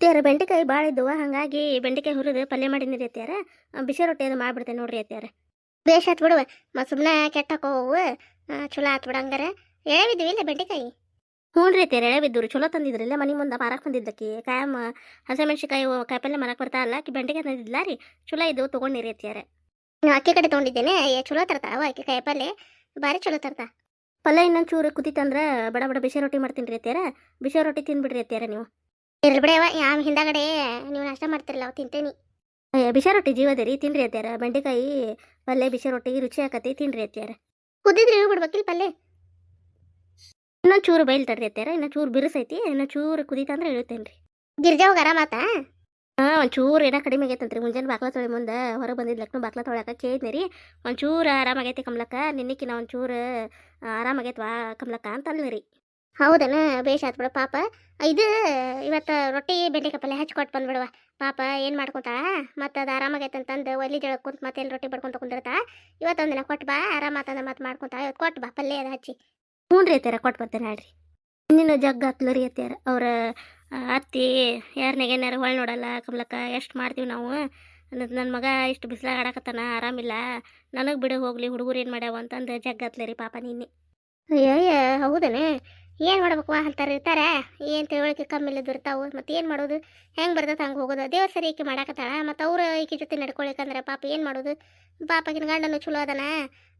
ಅತ್ಯಾರ ಬೆಂಡೆಕಾಯಿ ಭಾಳ ಇದ್ದವು, ಹಾಗಾಗಿ ಬೆಂಡೆಕಾಯಿ ಹುರಿದು ಪಲ್ಯ ಮಾಡಿನಿ ಅತ್ಯಾರ ಬಿಸಿ ರೊಟ್ಟಿ ಅದು ಮಾಡ್ಬಿಡ್ತೇನೆ ನೋಡ್ರಿ ಅತ್ಯಾರ ಬೇಷ್ ಆತ್ ಬಿಡುವ ಮತ್ತು ಸುಮ್ಮನೆ ಕೆಟ್ಟಕೋವು ಚಲೋ ಆತ್ ಬಿಡು ಹಂಗಾರೆ. ಎಳೆವಿದ್ವಿ ಇಲ್ಲ ಬೆಂಡೆಕಾಯಿ? ಹ್ಞೂ ರೀ ಅತ್ಯಾರ ಎಳೆವಿದ್ದು ಚಲೋ ತಂದಿದ್ರಲ್ಲ ಮನೆ ಮುಂದೆ ಮಾರಕ್ಕೆ ಬಂದಿದ್ದಕ್ಕೆ. ಕಾಯಮ್ಮ ಹಸಿಮೆಣ್ಸಿಕಾಯಿ ಕಾಯಿಪಲ್ಲೆ ಮಾರಕ್ಕೆ ಬರ್ತಾ ಅಲ್ಲ ಬೆಂಡೆಕಾಯಿ ತಂದಿದ್ಲ ರೀ. ಚಲೋ ಇದು ತೊಗೊಂಡಿರಿ ಅತ್ಯಾರ ನಾ ಅಕ್ಕಿ ಕಡೆ ತೊಗೊಂಡಿದ್ದೇನೆ ಚಲೋ ತರ್ತಾವ ಅಕ್ಕಿ ಕಾಯಿಪಲ್ಲೆ ಭಾರಿ ಚಲೋ ತರ್ತಾ. ಪಲ್ಯ ಇನ್ನೊಂದು ಚೂರು ಕುದಿತಂದ್ರೆ ಬಡ ಬಡ ಬಿಸಿ ರೊಟ್ಟಿ ಮಾಡ್ತೀನಿ ರೀ ಅತ್ಯಾರ ಬಿಸಿ ರೊಟ್ಟಿ ತಿನ್ಬಿಡ್ರಿ ಅತ್ಯಾರ ನೀವು. ಇರ್ಲಿ ಬಿಡವ ಯಾವ ಹಿಂದಾಗಡೆ ನೀವು ನಾಷ್ಟ ಮಾಡ್ತಿರಲ್ಲ ಅವು ತಿಂತೇನಿ. ಬಿಸಿ ರೊಟ್ಟಿ ಜೀವದರಿ ತಿನ್ರಿ ಅತ್ಯಾರ. ಬೆಂಡೆಕಾಯಿ ಪಲ್ಲೆ ಬಿಸಿ ರೊಟ್ಟಿ ರುಚಿ ಹಾಕತಿ ತಿನ್ರಿ ಅತ್ಯಾರ. ಕುದಿದ್ರಿ ಬಿಡ್ಬೇಕಿಲ್ಲ ಪಲ್ಯ? ಇನ್ನೊಂದು ಚೂರು ಬೈಲ್ ತಡ್ರಿ ಅತ್ಯಾರ ಇನ್ನೊಂದು ಚೂರು ಬಿರುಸೈತಿ ಇನ್ನೊಂದು ಚೂರು ಕುದಿತಂದ್ರೆ ಇಳುತ್ತೇನೆ ರೀ ಗಿರ್ಜಾವಾಗ ಆರಾಮಾತ ಹಾಂ ಒಂದು ಚೂರು ಏನೋ ಕಡಿಮೆ ಆಗೈತಂತ್ರಿ ಮುಂಜಾನೆ ಬಾಕ್ಲ ತೊಳೆ ಮುಂದೆ ಹೊರಗೆ ಬಂದಿದ್ಲಕ್ನು ಬಾಕ್ಲ ತೊಳ್ಯಾಕ ಕೇಳಿದ್ನಿ ರೀ. ಒಂದು ಚೂರು ಆರಾಮಾಗೈತಿ ಕಮ್ಲಕ್ಕ ನಿನ್ನಕ್ಕಿನ ಒಂದು ಚೂರು ಆರಾಮಾಗೈತ್ವಾ ಕಮ್ಲಕ್ಕ ಅಂತ ಅಂದ್ಲಿ ರೀ. ಹೌದನ? ಬೇಷ್ ಆತ್ ಬಿಡು ಪಾಪ. ಇದು ಇವತ್ತು ರೊಟ್ಟಿ ಬೆಂಡೆಕಾಯಿ ಪಲ್ಯ ಹಚ್ಕೊಟ್ಟು ಬಂದ್ಬಿಡುವ. ಪಾಪ ಏನು ಮಾಡ್ಕೊತಾಳ? ಮತ್ತು ಅದು ಆರಾಮಾಗೈತೆ ಅಂತಂದು ಒಲಿ ಜಳಕ್ಕೆ ಕುಂತು ಮತ್ತೆ ಎಲ್ಲಿ ರೊಟ್ಟಿ ಬಡ್ಕೊಂತ ಕುಂದಿರ್ತಾ ಇವತ್ತೊಂದು ದಿನ ಕೊಟ್ಟು ಬಾ, ಆರಾಮ ಆತಂದ ಮತ್ತೆ ಮಾಡ್ಕೊತಾಳ ಇವತ್ತು ಕೊಟ್ಟು ಬಾ ಪಲ್ಯ ಅದು ಹಚ್ಚಿ. ಹ್ಞೂ ರೀ ಅತ್ಯಾರ ಕೊಟ್ಟು ಬರ್ತೇನೆ ಹೇಳ್ರಿ. ಇನ್ನೇನು ಜಗ್ಗ ಹತ್ಲು ರೀ ಅವ್ರ ಅತ್ತಿ ಯಾರನಿಗೆ ಏನಾರು ಹೊಳ್ ನೋಡಲ್ಲ, ಕಮಲಕ್ಕ ಎಷ್ಟು ಮಾಡ್ತೀವಿ ನಾವು? ನನ್ನ ಮಗ ಇಷ್ಟು ಬಿಸಿಲಾಗ ಆಡಕತ್ತಾನ, ಆರಾಮಿಲ್ಲ. ನನಗೆ ಬಿಡು ಹೋಗ್ಲಿ, ಹುಡುಗರು ಏನು ಮಾಡ್ಯಾವ ಅಂತಂದು ಜಗ್ಗ ಹತ್ಲೆ ರೀ ಪಾಪ ನಿನ್ನೆ. ಅಯ್ಯ ಹೌದನೇ? ಏನು ಮಾಡ್ಬೇಕು ಅಂತಾರೆ ಇರ್ತಾರೆ. ಏನು ತಿಳುವಳಿಕೆ ಕಮ್ಮಿ ಇರ್ತಾವು ಮತ್ತು ಏನು ಮಾಡೋದು? ಹೆಂಗೆ ಬರ್ತೈತೆ ಹಂಗೆ ಹೋಗೋದು? ದೇವ್ರ ಸರಿ ಈಕೆ ಮಾಡಾಕತ್ತಾಳ ಮತ್ತು ಅವ್ರು ಈಕೆ ಜೊತೆ ನಡ್ಕೊಳಿಕಂದ್ರೆ ಪಾಪ ಏನು ಮಾಡೋದು? ಪಾಪಕಿನ ಗಂಡನು ಚಲೋ ಅದನ.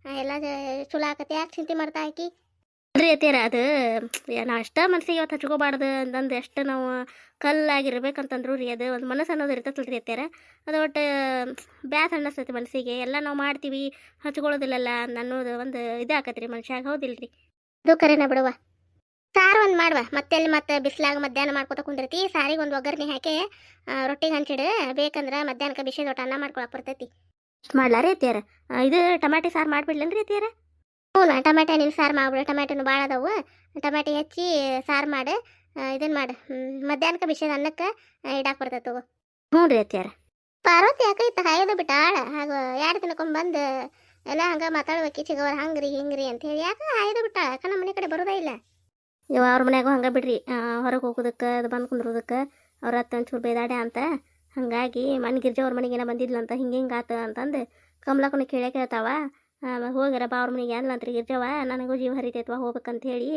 ಎಲ್ಲ ಚಲೋ ಆಕತಿ ಯಾಕೆ ಚಿಂತೆ ಮಾಡ್ತಾ ಆಕಿ? ಅಲ್ರಿ ಅತ್ತೀರ ಅದು ನಾವು ಅಷ್ಟೇ ಮನ್ಸಿಗೆ ಇವತ್ತು ಹಚ್ಕೋಬಾರ್ದು ಅಂತಂದು ಎಷ್ಟು ನಾವು ಕಲ್ಲಾಗಿರ್ಬೇಕಂತಂದ್ರು ರೀ ಅದು ಒಂದು ಮನಸ್ಸು ಅನ್ನೋದು ಇರ್ತೈತಲ್ರಿ ಅತ್ಯಾರ ಅದು ಒಟ್ಟು ಬ್ಯಾಸ ಅನ್ನಿಸ್ತೈತಿ ಮನಸ್ಸಿಗೆ ಎಲ್ಲ ನಾವು ಮಾಡ್ತೀವಿ ಹಚ್ಕೊಳ್ಳೋದಿಲ್ಲಲ್ಲ ಅನ್ನೋದು ಒಂದು ಇದಾಕತ್ರಿ ಮನುಷ್ಯಾಗ ಹೌದಿಲ್ರಿ? ಅದು ಕರೆನ ಬಿಡುವ. ಸಾರು ಒಂದು ಮಾಡುವ. ಮತ್ತೆ ಅಲ್ಲಿ ಮತ್ತೆ ಬಿಸಿಲಾಗ ಮಧ್ಯಾಹ್ನ ಮಾಡ್ಕೊತ ಕುಂದಿರ್ತಿ. ಸಾರಿಗೆ ಒಂದು ಒಗ್ಗರಣೆ ಹಾಕಿ ರೊಟ್ಟಿಗೆ ಹಂಚಿಡು. ಬೇಕಂದ್ರೆ ಮಧ್ಯಾಹ್ನಕ್ಕೆ ಬಿಸಿ ದೊಡ್ಡ ಅನ್ನ ಮಾಡ್ಕೊಳಕ್ ಬರ್ತೈತಿ. ಮಾಡ್ಲಾರಿ ತೇರ ಇದು ಟಮಾಟೆ ಸಾರು ಮಾಡಿಬಿಡ್ಲೇನ್ರಿ ಅತ್ಯಾರ ಹ್ಞೂ ಟಮಾಟೆ ನಿನ್ನ ಸಾರು ಮಾಡ್ಬಿಡು. ಟಮಾಟೆನು ಭಾಳ ಅದಾವು. ಟಮಾಟೆ ಹೆಚ್ಚಿ ಸಾರು ಮಾಡು. ಇದನ್ನು ಮಾಡು. ಮಧ್ಯಾಹ್ನಕ್ಕೆ ಬಿಸಿದ ಅನ್ನಕ್ಕೆ ಇಡಾಕ ಬರ್ತೈತೆ ತಗೋ. ಹ್ಞೂ ರೀ ಅತ್ತಿಯಾರ. ಪಾರ್ವತಿ ಯಾಕೈತೆ ಹಾಯ್ದು ಬಿಟ್ಟಾಳ ಹಾಗ ಎರಡು ಬಂದು ಎಲ್ಲ ಹಂಗೆ ಮಾತಾಡ್ಬೇಕು. ಚಿಗವ್ರ ಹಂಗ್ರಿ ಹಿಂಗ್ರಿ ಅಂತ ಹೇಳಿ. ಯಾಕೆ ಹಾಯ್ದು ಬಿಟ್ಟಾಳ ಯಾಕೆ ನಮ್ಮ ಮನೆ ಕಡೆ ಬರೋದೇ ಇಲ್ಲ. ಇವ ಅವ್ರ ಮನ್ಯಾಗೂ ಹಂಗೆ ಬಿಡ್ರಿ ಹೊರಗೆ ಹೋಗೋದಕ್ಕೆ ಅದು ಬಂದು ಕುಂದ್ರೋದಕ್ಕೆ ಅವ್ರ ಹತ್ತು ಒಂಚೂರು ಬೇದಾಡೆ ಅಂತ. ಹಾಗಾಗಿ ಮನೆ ಗಿರ್ಜಾ ಅವ್ರ ಮನೆಗೆ ಏನೋ ಬಂದಿದ್ಲಂತ ಹಿಂಗೆ ಹಿಂಗೆ ಆತ ಅಂತಂದು ಕಮಲಕ್ಕನ ಕೇಳೇ ಕೇಳ್ತಾವ. ಹೋಗ್ಯಾರ ಬಾ ಅವ್ರ ಮನೆಗೆ ಅನ್ಲಂತ್ರಿ ಗಿರ್ಜವ. ನನಗೂ ಜೀವ ಹರಿತೈತವ ಹೋಗ್ಬೇಕಂತ ಹೇಳಿ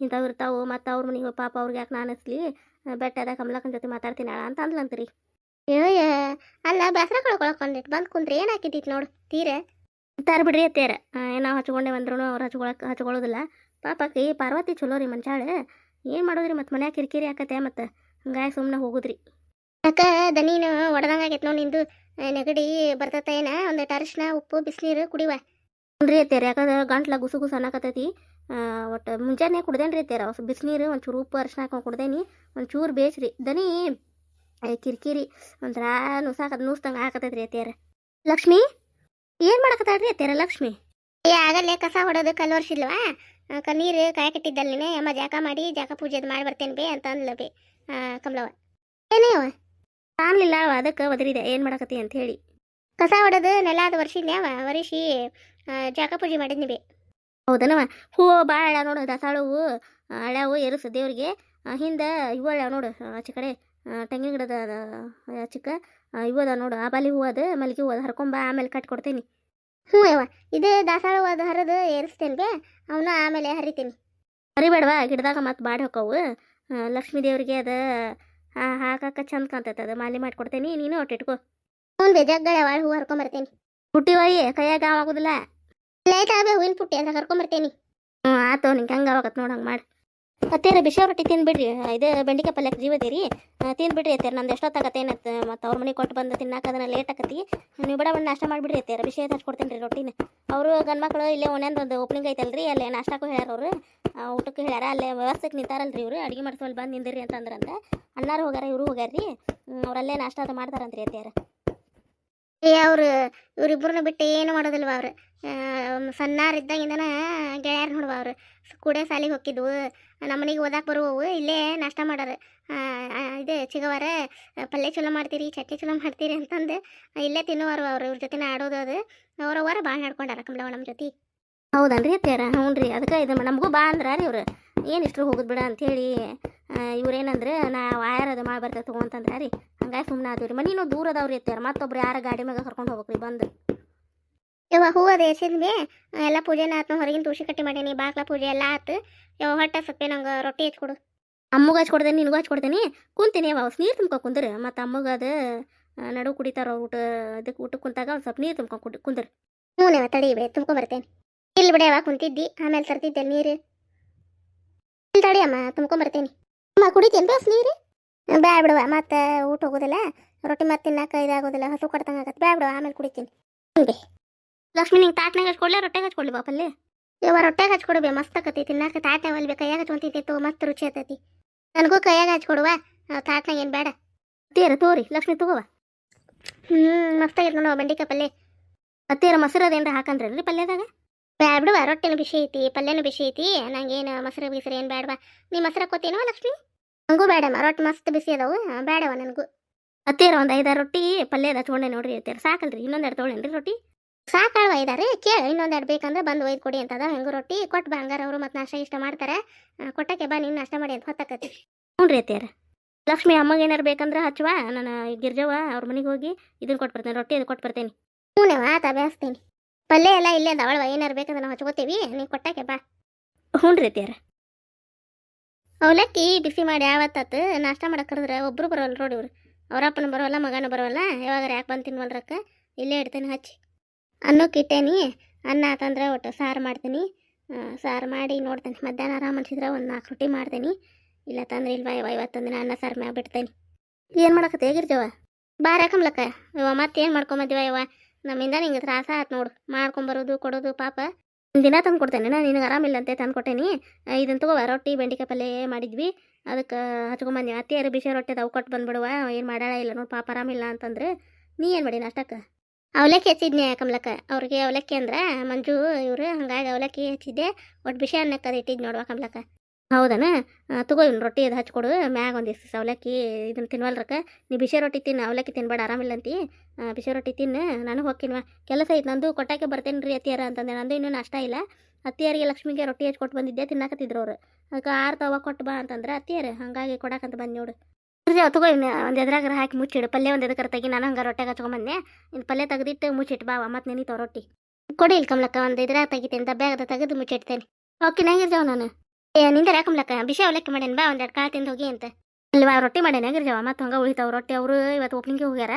ಇಂಥವು ಇರ್ತಾವು. ಮತ್ತು ಅವ್ರ ಮನೆಗೆ ಪಾಪ ಅವ್ರಿಗೆ ಯಾಕೆ ನಾನು ಅನಿಸ್ಲಿ ಬೆಟ್ಟದ ಕಮಲಕ್ಕನ ಜೊತೆ ಮಾತಾಡ್ತೀನಿ ಅಂತ ಅಂದ್ಲಂತ್ರಿ ಏ ಅಲ್ಲ ಬೇಸರ ಕಳ್ಕೊಳಕೊಂಡಿಟ್ಟು ಬಂದು ಕುಂತ್ರಿ ಏನು ಹಾಕಿದ್ದಿತ್ತು ನೋಡು ತೀರ. ತಾರ್ ಬಿಡ್ರಿ ಅತ್ತೇರ ನಾವು ಹಚ್ಕೊಂಡೆ ಬಂದ್ರು ಅವ್ರು ಹಚ್ಕೊಳಕ್ ಹಚ್ಕೊಳ್ಳೋದಿಲ್ಲ. ಪಾಪಕ್ಕೆ ಪಾರ್ವತಿ ಚಲೋ ರೀ ಮನ್ಷಾಳೆ ಏನು ಮಾಡೋದ್ರಿ ಮತ್ತು ಮನ್ಯಾಗ ಕಿರಿಕಿರಿ ಆಕತ್ತೆ ಮತ್ತು. ಹಂಗಾಗಿ ಸುಮ್ಮನೆ ಹೋಗುದ್ರಿ. ಅಕ್ಕ ದನಿನ ಒಡದಂಗೆ ಆಗೈತೆ ನೋಡಿ ನಿಂದು. ನೆಗಡಿ ಬರ್ತೈತ ಏನ? ಒಂದು ಅರಿಶಿನ ಉಪ್ಪು ಬಿಸಿನೀರು ಕುಡಿವ. ರೀ ಅತ್ತೇರಿ ಯಾಕಂದ್ರೆ ಗಂಟ್ಲ ಗುಸು ಗುಸು ಅನ್ನಕತ್ತೈತಿ. ಒಟ್ಟು ಮುಂಜಾನೆ ಕುಡ್ದೇನ್ರಿ ಅತ್ತೇರ ಬಿಸಿನೀರು ಒಂಚೂರು ಉಪ್ಪು ಅರಿಶಿನ ಹಾಕೊಂಡು ಕುಡ್ದೇನಿ. ಒಂಚೂರು ಬೇಸ್ರಿ. ದನಿ ಕಿರಿಕಿರಿ ಒಂಥರ ನುಸಾಕ ನುಸ್ತಂಗ ಹಾಕತೈತ್ರಿ ಅತ್ತೇರ. ಲಕ್ಷ್ಮಿ ಏನು ಮಾಡಕತ್ತಾಳ್ರಿ ಅತ್ತೇರ ಲಕ್ಷ್ಮಿ? ಏ ಆಗಲ್ಲೇ ಕಸ ಹೊಡೋದು ಕಲ್ಲು ವರ್ಷಿಲ್ವಾ ನೀರು ನೀನೆ, ಅಮ್ಮ ಜಾಕ ಮಾಡಿ, ಜಾಕ ಪೂಜೆ ಅದು ಮಾಡಿ ಬರ್ತೇನೆ ಬೇ ಅಂತ ಅಂದ್ಲ ಬೇ ಏನೇ ಅವ ಕಾಣಲಿಲ್ಲ ಅದಕ್ಕೆ ಒದರಿದೆ, ಏನು ಮಾಡಕತ್ತಿ ಅಂತ ಹೇಳಿ. ಕಸ ಹೊಡೆದು ನೆಲ ಅದು ವರ್ಷಿದ್ನ್ಯಾವ ವರ್ಷಿ ಜಾಕ ಪೂಜೆ ಮಾಡಿದ್ನಿ ಬೇ. ಹೌದನವ ಹೂವು ಭಾಳ ನೋಡು ದಾಸಾಳ ಹೂವು ಹಳ್ಯಾವು ಎರುಸು ದೇವ್ರಿಗೆ. ಹಿಂದೆ ಇವು ಅಳ್ಯಾವ ನೋಡು ಆಚೆ ಕಡೆ ತೆಂಗಿನ ಗಿಡದ ಚಿಕ್ಕ ಇವು ಅದ ನೋಡು, ಆ ಬಾಲಿ ಹೂವು ಅದು, ಮಲ್ಲಿಗೆ ಹೂವು ಅದು ಹರ್ಕೊಂಬ ಆಮೇಲೆ ಕಟ್ ಕೊಡ್ತೇನೆ. ಹ್ಞೂ ಯವ್ವ ಇದೇ ದಾಸಾಳ ಅದು ಹರಿದು ಏರಿಸ್ತೇನೆ ಬೇ ಅವನ್ನ ಆಮೇಲೆ ಹರಿತೀನಿ. ಹರಿಬೇಡವಾ ಗಿಡದಾಗ ಮತ್ತೆ ಬಾಡಿ ಹೋಕ್ಕವು. ಲಕ್ಷ್ಮೀ ದೇವ್ರಿಗೆ ಅದು ಹಾಕಕ್ಕೆ ಚಂದ ಕಾಣ್ತೈತೆ ಅದು ಮಾಲಿ ಮಾಡಿಕೊಡ್ತೇನೆ ನೀನು ಒಟ್ಟು ಇಟ್ಕೋ. ಹ್ಞೂ ಬೇ ಜಗ್ಗಳ ಯಾವಾಗ ಹೂ ಹರ್ಕೊಂಬರ್ತೇನೆ ಪುಟ್ಟಿ ಒಯ್ಯಿ ಕೈಯಾಗ ಆಗೋದಿಲ್ಲ. ಲೇಟ್ ಆಗಬೇ ಹೂವಿನ ಪುಟ್ಟಿ ಅಂತ ಕರ್ಕೊಂಬರ್ತೇನೆ ಹ್ಞೂ ಆತು ನಿಂಗೆ ಹಂಗೆ ಆವಾಗತ್ತೆ ನೋಡಿ ಹಂಗೆ ಮಾಡಿ. ಅತ್ತೇರ ಬಿಸಿ ರೊಟ್ಟಿ ತಿನ್ಬಿಡ್ರಿ. ಇದು ಬೆಂಡಿಕಾಯಿ ಪಲ್ಯಕ್ಕೆ ಜೀವದೇರಿ ತಿನ್ಬಿಡ್ರಿ ಅತ್ತೇರ ನಂದು ಎಷ್ಟೊತ್ತಾಗತ್ತೆ ಏನತ್ತೆ ಮತ್ತು ಅವ್ರ ಮನೆಗೆ ಕೊಟ್ಟು ಬಂದು ತಿನ್ನಾಕ ಅದನ್ನ ಲೇಟ್ ಆಕತಿ ನೀವು ಬಡ ಬಣ್ಣ ನಾಷ್ಟ ಮಾಡಿಬಿಡ್ರಿ ಅತ್ತೇರ ಬಿಸಿ ಹಚ್ಕೊಡ್ತೀನಿ ರೀ ರೊಟ್ಟಿನ. ಅವರು ಗಂಡ್ಮಕ್ಳು ಇಲ್ಲೇ ಒಂದೊಂದು ಒಂದು ಓಪನಿಂಗ್ ಐತಲ್ರಿ, ಅಲ್ಲೇ ನಾಷ್ಟಕ್ಕೂ ಹೇಳ್ಯಾರ ಅವರು. ಊಟಕ್ಕೆ ಹೇಳ್ಯಾರ. ಅಲ್ಲೇ ವ್ಯವಸ್ಥೆಗೆ ನಿಂತಾರಲ್ರಿ ಇವರು. ಅಡುಗೆ ಮಾಡಿಸೋಲ್ ಬಂದು ನಿಂದಿರಿ ಅಂದ್ರೆ ಅಣ್ಣಾರು ಹೋಗ್ಯಾರ, ಇವರು ಹೋಗ್ಯಾರ ರೀ ಅವರಲ್ಲೇ ನಾಷ್ಟ ಅದು ಮಾಡ್ತಾರಂತ್ರಿ ಅತ್ತೇರ ಅವ್ರು ಇವರಿಬ್ಬರನ್ನ ಬಿಟ್ಟು ಏನು ಮಾಡೋದಿಲ್ವ ಅವ್ರು? ಸಣ್ಣಾರಿದ್ದಾಗಿಂದನ ಗೆಳೆಯರು ನೋಡುವ ಅವರು. ಕೂಡ ಸಾಲಿಗೆ ಹೋಗಿದ್ವು ನಮ್ಮನೆಗೆ ಓದಕ್ಕೆ ಬರುವವು, ಇಲ್ಲೇ ನಾಷ್ಟ ಮಾಡೋರು. ಇದು ಚಿಗವಾರ ಪಲ್ಯ ಚಲೋ ಮಾಡ್ತೀರಿ, ಚಟ್ನಿ ಚಲೋ ಮಾಡ್ತೀರಿ ಅಂತಂದು ಇಲ್ಲೇ ತಿನ್ನುವರು ಅವ್ರು. ಇವ್ರ ಜೊತೆ ಆಡೋದು ಅದು. ಅವರವರ ಭಾಳ ನಡ್ಕೊಂಡಾರ ಕಮಲವ ನಮ್ಮ ಜೊತೆ. ಹೌದನ್ರಿ ಅತ್ಯಾರ ಹ್ಞೂ ರೀ ಅದಕ್ಕೆ ಇದು ನಮಗೂ ಬಾ ಅಂದ್ರ ರೀ ಇವ್ರು. ಏನು ಇಷ್ಟರು ಹೋಗುದು ಬಿಡ ಅಂಥೇಳಿ ಇವ್ರೇನಂದ್ರೆ ನಾ ವಾಯರ್ ಅದು ಮಾಡಿ ಬರ್ತೈತೆ ತೊಗೊಂತಂದ್ರೆ ರೀ ಹಂಗಾಗಿ ಸುಮ್ಮನೆ ಆದ್ವಿ ರೀ. ಮನಿನೂ ದೂರ ಅದಾವ್ರಿ ಅತ್ತಾರ ಮತ್ತೊಬ್ರು ಯಾರ ಗಾಡಿ ಮ್ಯಾಗ ಕರ್ಕೊಂಡು ಹೋಗ್ಬೇಕ್ರಿ ಬಂದು. ಯವಾ ಹೂ ಅದು ಎಸಿದ್ವಿ ಎಲ್ಲ ಪೂಜೆನ ಆತು ಹೊರಗಿನ ತುಳಸಿ ಕಟ್ಟಿ ಮಾಡೀನಿ ಬಾಕ್ಲ ಪೂಜೆ ಎಲ್ಲ ಆತು. ಯಾವ ಹೊಟ್ಟೆ ಸಪ್ಪೆ ನಂಗೆ ರೊಟ್ಟಿ ಹಚ್ಕೊಡು ಅಮ್ಮಗ ಹಚ್ಕೊಡ್ತೇನೆ ನಿನಗೂ ಹಚ್ಕೊಡ್ತೇನೆ ಕುಂತೀನಿ ಯಾವ ನೀರು ತುಂಬ್ಕೊ ಕುಂದ್ರಿ. ಮತ್ತು ಅಮ್ಮಗ ಅದು ನಡು ಕುಡಿತಾರ ಊಟ ಅದಕ್ಕೆ ಊಟ ಕುಂತಾಗ ಒಂದು ಸ್ವಲ್ಪ ನೀರು ತುಂಬ್ಕೊಂಡು ಕುಡಿ ಕುಂದ್ರಿ. ಹ್ಞೂ ನೀವು ತಡಿ ಬೇ ತುಂಬ್ಕೊ ಬರ್ತೇನೆ. ಇಲ್ಲಿ ಬಿಡಿ ಯಾವಾಗ ಕುಂತಿದ್ದಿ ಆಮೇಲೆ ತರ್ತಿದ್ದೆ ನೀರು. ಇಲ್ಲಿ ತಡಿ ಅಮ್ಮ ತುಂಬ್ಕೊ ಬರ್ತೇನೆ. ಅಮ್ಮ ಕುಡಿತೇನೆ ಬೇಸ್ ನೀರಿ? ಬ್ಯಾ ಬಿಡುವ, ಮತ್ತೆ ಊಟ ಹೋಗೋದಿಲ್ಲ, ರೊಟ್ಟಿ ಮತ್ತೆ ತಿನ್ನಕ್ಕೆ ಇದಾಗೋದಿಲ್ಲ, ಹಸು ಕಡ್ತಂಗೆ ಆಗತ್ತೆ. ಬ್ಯಾ ಬಿಡುವ, ಆಮೇಲೆ ಕುಡಿತೀನಿ. ಹ್ಞೂ ಲಕ್ಷ್ಮಿ, ನಿಂಗೆ ತಾಟ್ನಾಗ ಹಚ್ಕೊಡ್ಲಿ, ರೊಟ್ಟೆಗೆ ಹಚ್ಕೊಡ್ಲಿ ಬಾಪಲ್ಲಿ? ಇವ ರೊಟ್ಟೆಗೆ ಹಚ್ಕೊಡು ಬೇ, ಮಸ್ತ್ ಆಕತಿ. ತಿನ್ನಾಕ ತಾಟ ಒಲ್ಬೆ ಕೈಯಾಗ ಹಚ್ಕೊಂತಿತ್ತು ಮಸ್ತ್ ರುಚಿ ಆತೈತಿ. ನನಗೂ ಕೈಯಾಗ ಹಚ್ಕೊಡುವ ತಾಟ್ನಾಗ ಏನು ಬೇಡ ತೀರ ತೋರಿ, ಲಕ್ಷ್ಮಿ ತಗೋವ. ಹ್ಞೂ ಮಸ್ತಾಗಿ ನೋಡುವ ಬೆಂಡಿಕಾಯಿ ಪಲ್ಯ ಮತ್ತೇರ ಮೊಸರು ಅದೇನ್ರ ಹಾಕಂದ್ರಿ ಪಲ್ಯದಾಗ? ಬ್ಯಾ ಬಿಡುವ, ರೊಟ್ಟಿನ ಬಿಸಿ ಐತಿ, ಪಲ್ಯನೂ ಬಿಸಿ ಐತಿ, ನಂಗೇನು ಮೊಸರು ಬಿಸಿರು ಏನು ಬೇಡವಾ ನೀ ಮೊಸರು ಹಾಕೋತೀನವ ಲಕ್ಷ್ಮಿ? ನಂಗೂ ಬೇಡಮ್ಮ ರೊಟ್ಟಿ ಮಸ್ತ್ ಬಿಸಿ ಅದಾವು. ಬೇಡವ ನನಗೂ. ಹತ್ತಿರ ಒಂದು ಐದಾರು ರೊಟ್ಟಿ ಪಲ್ಯದ ತೊಗೊಂಡೆ ನೋಡ್ರಿ ಅತ್ತೀರ ಸಾಕಲ್ರಿ ಇನ್ನೊಂದೆರಡು ರೀ ರೊಟ್ಟಿ? ಸಾಕಾಳು ಕೇಳಿ ಕೇಳ ಇನ್ನೊಂದೆರಡು ಬೇಕಂದ್ರೆ ಬಂದು ಒಯ್ದು ಕೊಡಿ ಅಂತದ ಹೆಂಗು ರೊಟ್ಟಿ? ಕೊಟ್ಟು ಬಾ ಹಂಗಾರ ಅವರು ಮತ್ತೆ ನಾಷ್ಟ ಇಷ್ಟ ಮಾಡ್ತಾರೆ. ಕೊಟ್ಟಕ್ಕೆ ಬಾ ನೀನು ನಾಷ್ಟ ಮಾಡಿ ಅಂತ ಹೊತ್ತಕತಿ ಹ್ಞೂ ರೀ ಅತ್ತೀರ ಲಕ್ಷ್ಮಿ ಅಮ್ಮಗೆ ಏನಾರು ಬೇಕಂದ್ರೆ ಹಚ್ಚುವ ನಾನು ಗಿರ್ಜವ್ವ ಅವ್ರ ಮನೆಗೆ ಹೋಗಿ ಇದನ್ನ ಕೊಟ್ಟು ಬರ್ತೇನೆ ರೊಟ್ಟಿ ಅದು ಕೊಟ್ಟು ಬರ್ತೇನೆ. ಹ್ಞೂ ಆತ ಬೇಸ್ತೀನಿ ಪಲ್ಯ ಎಲ್ಲ ಇಲ್ಲೇ ಅದಾವಳವ ಏನಾರು ಬೇಕಂದ್ರೆ ನಾವು ಹಚ್ಕೋತೀವಿ ನೀವು ಕೊಟ್ಟಕ್ಕೆ ಬಾ. ಹ್ಞೂ ರೀ ಅತ್ತೀರ ಅವಲಕ್ಕಿ, ಬಿಸಿ ಮಾಡಿ ಯಾವತ್ತಾತು ನಾಷ್ಟ ಮಾಡಕ್ಕೆ ಕರೆದ್ರೆ ಒಬ್ಬರು ಬರೋಲ್ಲ ನೋಡಿ ಇವ್ರು. ಅವರಪ್ಪನ ಬರೋಲ್ಲ ಮಗನ ಬರೋಲ್ಲ ಯಾವಾಗ ಯಾಕೆ ಬಂದು ತಿನ್ವಲ್ರಕ್ಕ ಇಲ್ಲೇ ಇಡ್ತೇನೆ, ಹಚ್ಚಿ. ಅನ್ನಕ್ಕೆ ಇಟ್ಟೇನಿ ಅನ್ನ ಆತಂದ್ರೆ ಒಟ್ಟು ಸಾರು ಮಾಡ್ತೀನಿ. ಸಾರು ಮಾಡಿ ನೋಡ್ತೇನೆ. ಮಧ್ಯಾಹ್ನ ಆರಾಮ ಅನ್ಸಿದ್ರೆ ಒಂದು ನಾಲ್ಕು ರೊಟ್ಟಿ ಮಾಡ್ತೀನಿ. ಇಲ್ಲ ತಂದ್ರೆ ಇಲ್ವಾ, ಇವ ಇವತ್ತೊಂದು ದಿನ ಅನ್ನ ಸಾರು ಮ್ಯಾಗ ಬಿಡ್ತೇನೆ. ಏನು ಮಾಡಕತ್ತೆ ಹೇಗಿರ್ತೇವ ಬಾರ ಕಮ್ಲಕ್ಕ ಇವ ಮತ್ತೇನು ಮಾಡ್ಕೊಂಬಂದಿವ ಇವ? ನಮ್ಮಿಂದ ನಿಂಗೆ ತ್ರಾಸ ಆತು ನೋಡು. ಮಾಡ್ಕೊಂಬರೋದು, ಕೊಡೋದು ಪಾಪ. ದಿನ ತಂದು ಕೊಡ್ತೇನೆ. ನಾನು ನಿನಗೆ ಆರಾಮಿಲ್ಲ ಅಂತ ತಂದು ಕೊಟ್ಟೇನಿ. ಇದನ್ನು ತಗೋ ರೊಟ್ಟಿ, ಬೆಂಡಿಕಾಯಿ ಪಲ್ಯ ಮಾಡಿದ್ವಿ. ಅದಕ್ಕೆ ಹಚ್ಕೊಂಬಂದಿ ಅತ್ತೆಯಾರು ಬಿಸಿ ರೊಟ್ಟಿ ಅವು ಕೊಟ್ಟು ಬಂದ್ಬಿಡುವ. ಏನು ಮಾಡಾಳ ಇಲ್ಲ ನೋಡಿ, ಪಾಪ ಆರಾಮಿಲ್ಲ ಅಂತಂದ್ರೆ ನೀ ಏನು ಮಾಡಿ ನಾಷ್ಟಕ್ಕೆ? ಅವಲಕ್ಕಿ ಹಚ್ಚಿದ್ನೆ ಕಮಲಕ್ಕ. ಅವ್ರಿಗೆ ಅವಲಕ್ಕಿ ಅಂದ್ರೆ ಮಂಜು ಇವರು, ಹಂಗಾಗಿ ಅವಲಕ್ಕಿ ಹಚ್ಚಿದ್ದೆ. ಒಟ್ಟು ಬಿಸಿ ಅನ್ನಕ್ಕೆ ಅದು ಇಟ್ಟಿದ್ದು ನೋಡುವ ಕಮಲಕ್ಕ. ಹೌದನ? ತಗೋ ಇವ್ನು ರೊಟ್ಟಿ ಅದು ಹಚ್ಕೊಡು ಮ್ಯಾಗ ಒಂದಿಷ್ಟು ಅವಲಕ್ಕಿ ಇದನ್ನು ತಿನ್ವಲ್ರಕ್ಕ ನೀ ಬಿಸಿ ರೊಟ್ಟಿ ತಿನ್ನು ಅವಲಕ್ಕಿ ತಿನ್ಬೇಡ ಆರಾಮಿಲ್ಲ ಅಂತಿ ಆ, ಬಿಸಿ ರೊಟ್ಟಿ ತಿನ್ನು ನಾನು ಹೋಗ್ತೀನಿವ ಕೆಲಸ ಐತೆ ನಂದು ಕೊಟ್ಟಾಕೆ ಬರ್ತೇನೆ ರೀ ಅತ್ತಿಯಾರ ಅಂತಂದೆ. ನಂದು ಇನ್ನೂ ಅಷ್ಟ ಇಲ್ಲ. ಅತ್ತಿಯಾರಿಗೆ ಲಕ್ಷ್ಮಿಗೆ ರೊಟ್ಟಿ ಹಚ್ಕೊಟ್ಟು ಬಂದಿದ್ದೆ ತಿನ್ನಾಕತ್ತಿದ್ರು ಅವ್ರು. ಅದಕ್ಕೆ ಆರು ತವ ಕೊಟ್ಟು ಬಾ ಅಂತಂದ್ರೆ ಅತ್ತಿಯಾರ ಹಾಗಾಗಿ ಕೊಡಾಕಂತ ಬಂದು ನೋಡು. ತಗೋ ಇನ್ನು ಒಂದು ಎದ್ರಾಗ ಹಾಕಿ ಮುಚ್ಚಿಡು. ಪಲ್ಯ ಒಂದು ಎದಕ್ಕೆ ತೆಗಿ ನಾನು ಹಂಗೆ ರೊಟ್ಟೆಗೆ ಹಚ್ಕೊಂಬಂದೆ ಇನ್ನು ಪಲ್ಯ ತೆಗೆದಿಟ್ಟು ಮುಚ್ಚಿಟ್ಟು ಬಾ ಮತ್ತೆ ನೆನೀತಾವ ರೊಟ್ಟಿ. ಕೊಡಿ ಇಲ್ಲಿ ಕಮಲಕ್ಕ ಒಂದು ಇದ್ರಾಗ ತೆಗಿತೇನೆ ದಬ್ಬ್ಯಾಗದ ತೆಗೆದು ಮುಚ್ಚಿಡ್ತೇನೆ. ಓಕೆ ನಂಗಿರ್ಜಾವ ನಾನು. ಏ ನಿಂದರ ಕಮಲಕ್ಕ ಬಿಸಿ ಅವಲಕ್ಕಿ ಮಾಡೇನಿ ಬಾ, ಒಂದೆರಡು ಕಾಳು ತಿಂದು ಹೋಗಿ ಅಂತ. ಇಲ್ವಾ ರೊಟ್ಟಿ ಮಾಡೇನಿ ಆಗಿರ್ಜಾವ ಮತ್ತೆ ಹಂಗೆ ಉಳಿತಾವ ರೊಟ್ಟಿ ಅವರು? ಇವತ್ತು ಓಪನಿಂಗ್ಗೆ ಹೋಗ್ಯಾರ.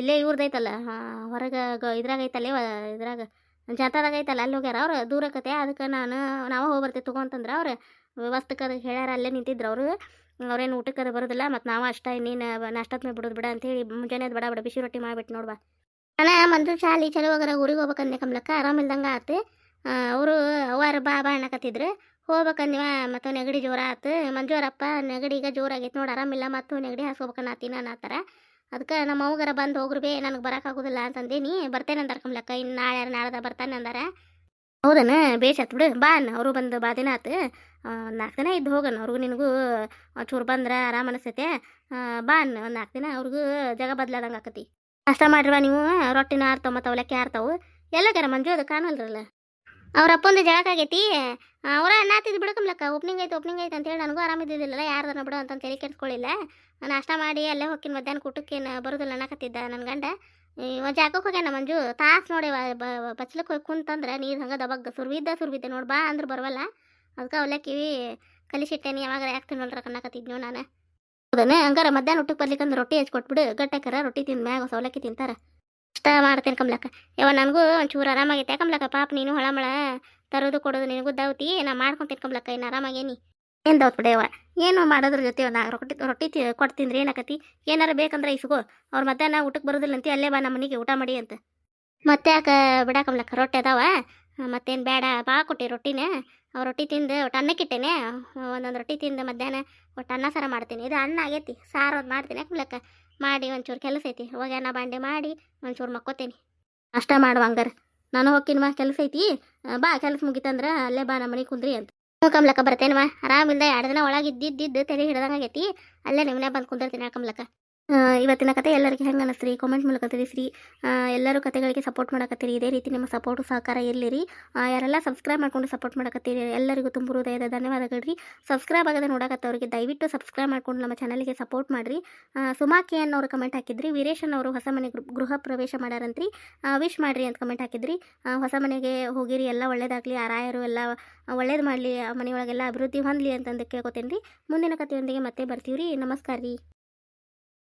ಇಲ್ಲೇ ಇವ್ರದ್ದೈತಲ್ಲ ಹೊರಗೆ ಇದ್ರಾಗ ಐತಲ್ಲ ಇದ್ರಾಗ ಜಾತಾದಾಗ ಐತಲ್ಲ, ಅಲ್ಲಿ ಹೋಗ್ಯಾರ ಅವ್ರು? ದೂರಕತೆ, ಅದಕ್ಕೆ ನಾನು, ನಾವು ಹೋಗಿ ಬರ್ತೀವಿ ತಗೊಂತಂದ್ರೆ ಅವ್ರು. ವಸ್ತಕ್ಕೆ ಅದಕ್ಕೆ ಹೇಳ್ಯಾರ, ಅಲ್ಲೇ ನಿಂತಿದ್ರು ಅವರು. ಅವ್ರೇನು ಊಟಕ್ಕೆ ಅದು ಬರೋದಿಲ್ಲ, ಮತ್ತು ನಾವು ಅಷ್ಟೇ ಇನ್ನೇನು ನಾಷ್ಟದ ಮೇಲೆ ಬಿಡೋದು ಬಿಡ ಅಂತೇಳಿ ಮುಂಜಾನೆ ಬಡ ಬಡ ಬಿಸಿ ರೊಟ್ಟಿ ಮಾಡಿಬಿಟ್ಟು ನೋಡ್ಬಾ ನಾನು ಮಂಜು ಶಾಲಿ ಚಲೋ ಹೋಗ್ಯಾರ ಊರಿಗೆ ಹೋಗ್ಬೇಕಂದೆ ಕಮ್ಲಕ್ಕ. ಆರಾಮಿಲ್ದಂಗೆ ಆತು. ಅವರು ಅವಾರ ಬಾ ಬಾ ಅನ್ನಕತ್ತಿದ್ರು ಹೋಗ್ಬೇಕಂದಿವ ಮತ್ತು ನೆಗಡಿ ಜೋರ ಆತು. ಮಂಜೋರಪ್ಪ ನೆಗಡಿ ಈಗ ಜೋರಾಗೈತೆ ನೋಡಿ ಆರಾಮಿಲ್ಲ ಮತ್ತು ನೆಗಡಿ ಹಾಸ್ಕೋಬೇಕನ್ನತ್ತೀನಿ ಅನ್ನತ್ತಾರ. ಅದಕ್ಕೆ ನಮ್ಮ ಅವ್ಗಾರ ಬಂದು ಹೋಗ್ರಿ ಬೇ, ನನಗೆ ಬರೋಕ್ಕಾಗೋದಿಲ್ಲ ಅಂತಂದೇನಿ ಬರ್ತೇನೆ ಅಂದಾರ ಕಮ್ಲಕ್ಕ ಇನ್ನು ನಾಳೆ ನಾಳೆದ ಬರ್ತಾನೆ ಅಂದಾರ. ಹೌದನ ಬೇಷ್ ಆತ್ ಬಿಡು, ಬಾ ಅನ್ನ, ಅವರು ಬಂದು ಬಾ ದಿನ ಆತು. ನಾಲ್ಕು ದಿನ ಇದ್ದು ಹೋಗಣ, ಅವ್ರಿಗೂ ನಿನಗೂ ಚೂರು ಬಂದ್ರೆ ಆರಾಮ ಅನಿಸ್ತೈತೆ. ಬಾ ಅನ್ನ, ಒಂದು ನಾಲ್ಕು ದಿನ ಅವ್ರಿಗೂ ಜಾಗ ಬದಲಾದಂಗೆ ಆಕತಿ. ಅಷ್ಟ ಮಾಡ್ರವ ನೀವು, ರೊಟ್ಟಿನ ಆರ್ತಾವ ಮತ್ತು ಅವಲಕ್ಕಿ ಆರ್ತಾವು. ಎಲ್ಲಗಾರ ಮಂಜು, ಅದು ಕಾಣಲ್ರಲ್ಲ ಅವ್ರ ಅಪ್ಪಂದು ಆಗೈತಿ. ಅವರ ಅನ್ನತ್ತಿದ್ದು ಬಿಡಕಮ್ಲಕ್ಕ ಓಪ್ನಿಂಗ್ ಐತೆ ಓಪ್ನಿಂಗ್ ಐತೆ ಅಂತೇಳಿ ನನಗೂ ಆರಾಮಿದ್ದಿದ್ದಿಲ್ಲ ಯಾರ್ದನ ಬಿಡು ಅಂತ ತಲೆ ಕೆಡ್ಸ್ಕೊಳ್ಳಿಲ್ಲ ನಾಷ್ಟ ಮಾಡಿ ಅಲ್ಲೇ ಹೋಗಿನ ಮಧ್ಯಾಹ್ನ ಊಟಕ್ಕೇನು ಬರೋದಿಲ್ಲ ಅನ್ನಕತ್ತಿದ್ದ ನನ್ನ ಗಂಡ. ಒಂದು ಜಾಗಕ್ಕೆ ಹೋಗ್ಯಾನ ಮಂಜು. ತಾಸು ನೋಡಿ ಬಚ್ಲಕ್ಕೆ ಹೋಗಿ ಕುಂತಂದ್ರೆ ನೀರು ಹಂಗೆ ದಬಗ್ ಸುರ್ವಿದ್ದ ಸುರ್ವಿದ್ದೆ ನೋಡಿ ಬಾ ಅಂದ್ರೆ ಬರವಲ್ಲ. ಅದಕ್ಕೆ ಅವಲಕ್ಕಿ ಕಲಿಸಿಟ್ಟೇನಿ, ಯಾವಾಗ ಯಾಕೆ ತಿನ್ನೋಲ್ರ ಅನ್ನಕತ್ತಿದ್ನೋ ನಾನು. ಹೌದನ ಹಂಗಾರ ಮಧ್ಯಾಹ್ನ ಊಟಕ್ಕೆ ಬರ್ಲಿಕ್ಕಂದ್ರೆ ರೊಟ್ಟಿ ಹಚ್ಕೊಟ್ಬಿಡು. ಗಟ್ಟಕರ ರೊಟ್ಟಿ ತಿಂದ ಮ್ಯಾಗ ಸೌಲಕ್ಕಿ ತಿಂತಾರ. ಇಷ್ಟ ಮಾಡ್ತೇನೆ ಕಮ್ಲಕ್ಕ. ಯಾವ ನನಗೂ ಒಂಚೂರು ಆರಾಮಾಗೈತೆ ಕಮ್ಲಕ್ಕ. ಪಾಪ ನೀನು ಹೊಳಮಳ. ತರೋದು ಕೊಡೋದು ನಿನಗೂ ದೌತಿ ನಾ ಮಾಡ್ಕೊತೀನಿ ಕಮ್ಲಕ್ಕ, ಇನ್ನು ಆರಾಮಾಗೇನಿ ಏನು? ದೌತ್ ಬಿಡೇವ ಏನು ಮಾಡೋದ್ರ ಜೊತೆ ನಾ ರೊಟ್ಟಿ ರೊಟ್ಟಿ ತಿಂದ್ರೆ ಏನಾಕತಿ? ಏನಾರ ಬೇಕಂದ್ರೆ ಇಸ್ಗೋ ಅವ್ರು ಮಧ್ಯಾಹ್ನ ಊಟಕ್ಕೆ ಬರೋದಿಲ್ಲ ಅಂತ, ಅಲ್ಲೇ ಬಾ ನಮ್ಮ ಮನೆಗೆ ಊಟ ಮಾಡಿ ಅಂತ. ಮತ್ತೆ ಯಾಕೆ ಬಿಡಾಕಮ್ಲಕ್ಕ ರೊಟ್ಟಿ ಅದಾವ? ಮತ್ತೇನು ಬೇಡ ಬಾ ಕೊಟ್ಟಿ ರೊಟ್ಟಿನೇ. ಅವ್ರು ರೊಟ್ಟಿ ತಿಂದು ಒಟ್ಟು ಅನ್ನಕ್ಕಿಟ್ಟೇನೆ ಒಂದೊಂದು ರೊಟ್ಟಿ ತಿಂದು ಮಧ್ಯಾಹ್ನ ಒಟ್ಟು ಅನ್ನ ಸಾರ ಮಾಡ್ತೀನಿ. ಇದು ಅನ್ನ ಆಗೈತಿ, ಸಾರು ಅದು ಮಾಡ್ತೀನಿ ಯಾಕಮ್ಲಕ್ಕ ಮಾಡಿ ಒಂಚೂರು ಕೆಲಸ ಐತಿ. ಒಗ್ಯಾನ ಬಾಂಡೆ ಮಾಡಿ ಒಂಚೂರು ಮಕ್ಕೋತೀನಿ. ಅಷ್ಟ ಮಾಡುವ ಹಂಗಾರ. ನಾನು ಹೋಗ್ತೀನಿವಾ ಕೆಲಸ ಐತಿ. ಬಾ, ಕೆಲಸ ಮುಗಿತಂದ್ರೆ ಅಲ್ಲೇ ಬಾ ನಮ್ಮ ಮನೆ ಕುಂದ್ರಿ ಅಂತ. ಹ್ಞೂ ಕಮ್ಲಕ್ಕ ಬರ್ತೇನವ ಆರಾಮಿಂದ ಎರಡು ದಿನ ಒಳಗೆ ಇದ್ದಿದ್ದು ತಲೆ ಹಿಡ್ದಂಗೆ ಆಗೈತಿ. ಅಲ್ಲೇ ನಿಮ್ಮನೆ ಬಂದು ಕುಂದಿರ್ತೀನಿ ಕಮ್ಲಕ್ಕ ಇವತ್ತಿನ ಕತೆ ಎಲ್ಲರಿಗೆ ಹೆಂಗೆ ಅನ್ನಿಸ್ತೀರಿ ಕಾಮೆಂಟ್ ಮೂಲಕ ತಿಳಿಸ್ರಿ. ಎಲ್ಲರೂ ಕತೆಗಳಿಗೆ ಸಪೋರ್ಟ್ ಮಾಡಕತ್ತೀರಿ. ಇದೇ ರೀತಿ ನಿಮ್ಮ ಸಪೋರ್ಟು ಸಹಕಾರ ಇರಲಿರಿ. ಯಾರೆಲ್ಲ ಸಬ್ಸ್ಕ್ರೈಬ್ ಮಾಡ್ಕೊಂಡು ಸಪೋರ್ಟ್ ಮಾಡಕತ್ತೀರಿ, ಎಲ್ಲರಿಗೂ ತುಂಬ ಹೃದಯದ ಧನ್ಯವಾದಗಳು ರೀ. ಸಬ್ಸ್ಕ್ರೈಬ್ ಆಗದೆ ನೋಡಕತ್ತವ್ರಿಗೆ ದಯವಿಟ್ಟು ಸಬ್ಸ್ಕ್ರೈಬ್ ಮಾಡ್ಕೊಂಡು ನಮ್ಮ ಚಾನಲಿಗೆ ಸಪೋರ್ಟ್ ಮಾಡಿರಿ. ಸುಮಾಕಿ ಅನ್ನೋರು ಕಮೆಂಟ್ ಹಾಕಿದ್ರಿ ವೀರೇಶನ್ ಅವರು ಹೊಸ ಮನೆ ಗೃಹ ಪ್ರವೇಶ ಮಾಡ್ಯಾರಂತ್ರಿ ವಿಶ್ ಮಾಡಿರಿ ಅಂತ ಕಮೆಂಟ್ ಹಾಕಿದ್ರಿ. ಹೊಸ ಮನೆಗೆ ಹೋಗಿರಿ, ಎಲ್ಲ ಒಳ್ಳೇದಾಗಲಿ ಆ ರಾಯರು ಎಲ್ಲ ಒಳ್ಳೇದು ಮಾಡಲಿ ಮನೆಯೊಳಗೆಲ್ಲ ಅಭಿವೃದ್ಧಿ ಹೊಂದಲಿ ಅಂತಂದು ಕೇಳ್ಕೊತೇನೆ ರೀ ಮುಂದಿನ ಕಥೆಯೊಂದಿಗೆ ಮತ್ತೆ ಬರ್ತೀವಿ ರೀ ನಮಸ್ಕಾರ ರೀ